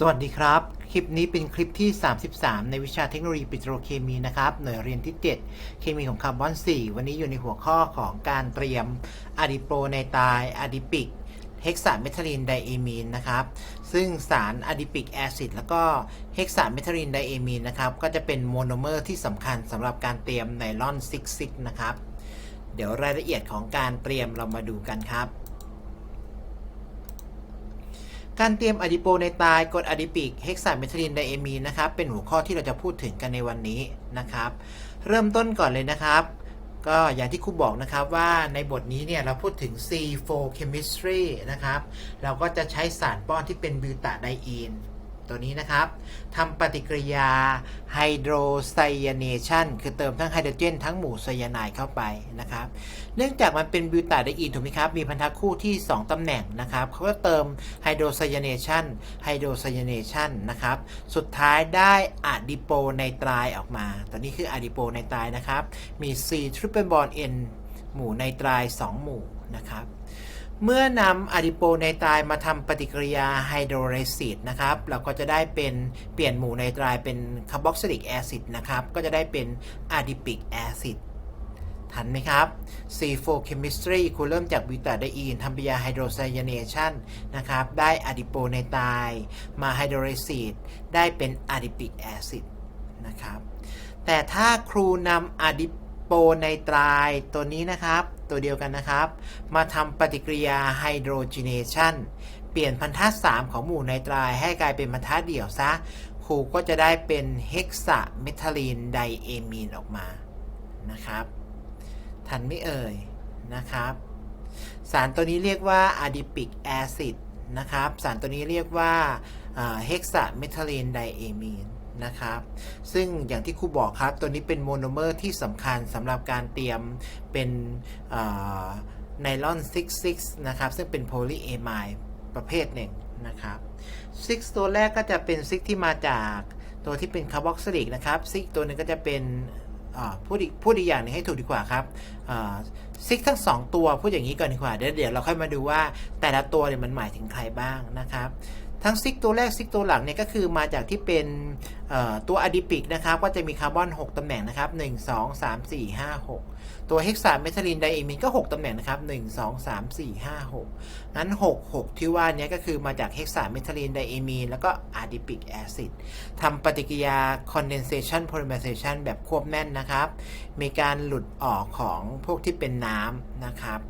สวัสดีครับ คลิปนี้เป็นคลิปที่ 33 ในวิชาเทคโนโลยีปิโตรเคมีนะครับ หน่วยเรียนที่ 7 เคมีของคาร์บอน 4 วันนี้อยู่ในหัวข้อของการเตรียมอะดิโปไนไตร์อะดิปิกเฮกซาเมทิลีนไดเอมีนนะครับ ซึ่งสารอะดิปิกแอซิดแล้วก็เฮกซาเมทิลีนไดเอมีนนะครับ ก็จะเป็นโมโนเมอร์ที่สำคัญสำหรับการเตรียมไนลอน6-6นะครับ เดี๋ยวรายละเอียดของการเตรียมเรามาดูกันครับ การเตรียมอะดิโปในตายกรดอะดิปิกเฮกซาเมทิลีนไดเอมีนนะครับเป็นหัวข้อที่เราจะพูดถึงกันในวันนี้นะครับ เริ่มต้นก่อนเลยนะครับ ก็อย่างที่ครูบอกนะครับว่าในบทนี้เนี่ยเราพูดถึง C4 chemistry นะครับ เราก็จะใช้สารป้อนที่เป็นบิวตาไดอีน ตัวนี้นะครับทำปฏิกิริยาไฮโดรไซยาเนชันคือเติมทั้งไฮโดรเจนทั้งหมู่ไซยาไนด์เข้าไปนะครับ เนื่องจากมันเป็นบิวตาไดอีนถูกไหมครับ มีพันธะคู่ที่ 2ตำแหน่งนะครับเขาก็เติมไฮโดรไซยาเนชันไฮโดรไซยาเนชันนะครับ สุดท้ายได้อะดิโปไนไตรายออกมา ตัวนี้คืออะดิโปไนไตรายนะครับ มี C triple bond N หมู่ไนไตราย2หมู่นะครับ เมื่อนำอะดิโปไนไตรายมาทำปฏิกิริยาไฮโดรไลซิสนะครับ เราก็จะได้เป็นเปลี่ยนหมู่ไนไตรายเป็นคาร์บอกซิลิกแอซิดนะครับ ก็จะได้เป็นอะดิปิกแอซิดทันไหมครับ C4 chemistry คุณเริ่มจากบิวตาไดอีนทำปฏิกิริยาไฮโดรไซยาเนชันนะครับ ได้อะดิโปไนไตรายมาไฮโดรไลซิสได้เป็นอะดิปิกแอซิดนะครับ แต่ถ้าครูนำอะดิโปไนไตรายตัวนี้นะครับ ตัวเดียวกันนะครับ มาทำปฏิกิริยาไฮโดรเจเนชันเปลี่ยนพันธะ3ของหมู่ไนไตรายให้กลายเป็นพันธะเดี่ยวซะครูก็จะได้เป็นเฮกซาเมทาลีนไดเอมีนออกมานะครับ ทันไม่เอ่ยนะครับ สารตัวนี้เรียกว่าอะดิปิกแอซิดนะครับ สารตัวนี้เรียกว่าเฮกซาเมทาลีนไดเอมีน นะครับ ซึ่งอย่างที่ครูบอกครับ ตัวนี้เป็นโมโนเมอร์ที่สำคัญสำหรับการเตรียมเป็นไนลอน 6-6 นะครับ ซึ่งเป็นโพลีเอมายประเภทหนึ่งนะครับ 6 ตัวแรกก็จะเป็น6ที่มาจากตัวที่เป็นคาร์บอกซิลิกนะครับ6ตัวนึงก็จะเป็นพูดอีกพูดอีกอย่างนึงให้ถูกดีกว่าครับซิกทั้ง 2 ตัวพูดอย่างนี้ก่อนดีกว่าเดี๋ยวเดี๋ยวเราค่อยมาดูว่าแต่ละตัวเนี่ยมันหมายถึงใครบ้างนะครับ ทั้งซิกตัวแรกซิกตัวหลังเนี่ยก็คือมาจากที่เป็น ตัวอะดิปิกนะครับก็จะมีคาร์บอน 6 ตำแหน่งนะครับ 1 2 3 4 5 6 ตัวเฮกซาเมทาลีนไดเอมีนก็ 6 ตำแหน่งนะครับ 1 2 3 4 5 6งั้น 6 6 ที่ว่านี้ก็คือมาจากเฮกซาเมทาลีนไดเอมีนแล้วก็อะดิปิกแอซิดทำปฏิกิริยา condensation polymerization แบบควบแน่นนะครับ มีการหลุดออกของพวกที่เป็นน้ำนะครับ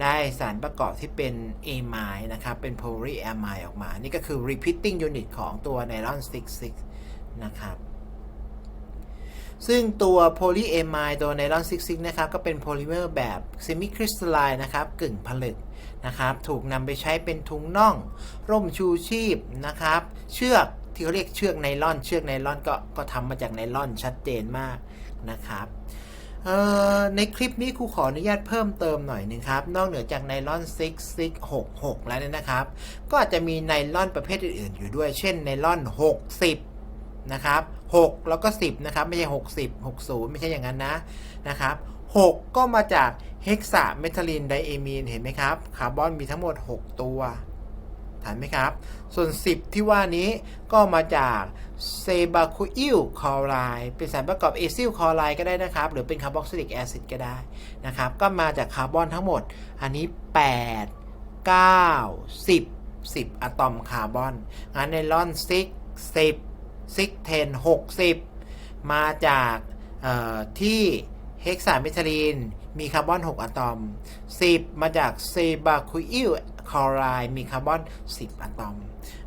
ได้สารประกอบที่เป็น a m i นะครับ เป็น polyamide ออกมา นี่ก็คือ repeating unit ของตัวไนลอน66 นะครับ ซึ่งตัวโพลีเอมายตัวไนลอน66นะครับก็เป็นโพลิเมอร์แบบเซมิคริสตัลไลน์นะครับกึ่งผลึกนะครับ ถูกนำไปใช้เป็นถุงน่อง ร่มชูชีพนะครับ เชือกที่เขาเรียกเชือกไนลอน เชือกไนลอนก็ก็ทำมาจากไนลอนชัดเจนมากนะครับในคลิปนี้ครูขออนุญาตเพิ่มเติมหน่อยหนึงครับ นอกเหนือจากไนลอน6 6 6 6 แล้วเนี่ยนะครับ ก็อาจจะมีไนลอนประเภทอื่นๆอยู่ด้วย เช่นไนลอน 60 นะครับ 6 แล้วก็ 10 นะครับ ไม่ใช่ 60 60 ไม่ใช่อย่างนั้นนะนะครับ 6 ก็มาจากเฮกซาเมทาลีนไดเอมีนเห็นไหมครับคาร์บอนมีทั้งหมด 6 ตัวทันไหมครับ ส่วน 10 ที่ว่านี้ก็มาจากเซบาคูอิลคอไรด์เป็นสารประกอบเอซิลคอไรด์ก็ได้นะครับ หรือเป็นคาร์บอกซิลิกแอซิดก็ได้นะครับ ก็มาจากคาร์บอนทั้งหมด อันนี้ 8 9 10 10 อะตอมคาร์บอนงั้นไนลอน 6 10 6 10 60มาจากที่เฮกซาเมทาลีนมีคาร์บอน 6 อะตอม 10 มาจากเซบาคุอิลคลอไรด์มีคาร์บอน 10 อะตอม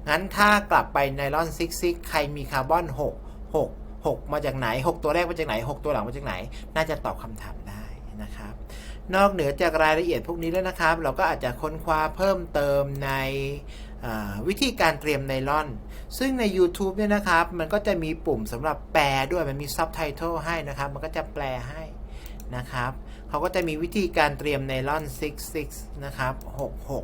งั้นถ้ากลับไปไนลอน66ใครมีคาร์บอน 6 6 6 มาจากไหน 6 ตัวแรกมาจากไหน 6 ตัวหลังมาจากไหน น่าจะตอบคำถามได้นะครับ นอกเหนือจากรายละเอียดพวกนี้แล้วนะครับ เราก็อาจจะค้นคว้าเพิ่มเติมใน วิธีการเตรียมไนลอน ซึ่งใน YouTube เนี่ยนะครับ มันก็จะมีปุ่มสำหรับแปลด้วยมันมีซับไตเติลให้นะครับ มันก็จะแปลให้นะครับเขาก็จะมีวิธีการเตรียมไนลอน 66 นะครับ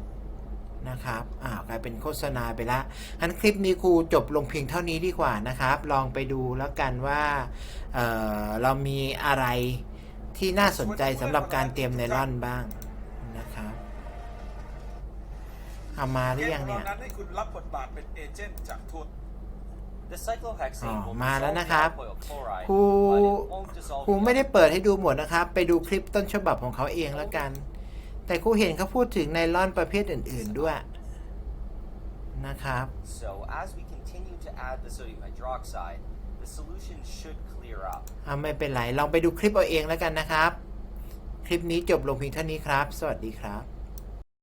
66 นะครับอ้าวกลายเป็นโฆษณาไปละงั้นคลิปนี้ครูจบลงเพียงเท่านี้ดีกว่านะครับ ลองไปดูแล้วกันว่าเเรามีอะไรที่น่าสนใจสำหรับการเตรียมไนลอนบ้างนะครับ เอามาหรือยังเนี่ยเรานั้นให้คุณรับบทบาทเป็นเอเจนต์จากทั่ว The cyclohexane อ๋อ will มาแล้ว dissolve นะครับ the alkyl chloride, ครู but it won't dissolve ครู the ไม่ได้ alkyl เปิดให้ดูหมดนะครับ ไปดูคลิปต้นฉบับของเขาเองแล้วกัน แต่ครูเห็นเขาพูดถึงไนลอนประเภทอื่น ๆด้วยนะครับ So as we continue to add the sodium hydroxide, the solution should clear up. เอาไม่เป็นไร ลองไปดูคลิปเอาเองแล้วกันนะครับ คลิปนี้จบลงเพียงเท่านี้ครับ สวัสดีครับ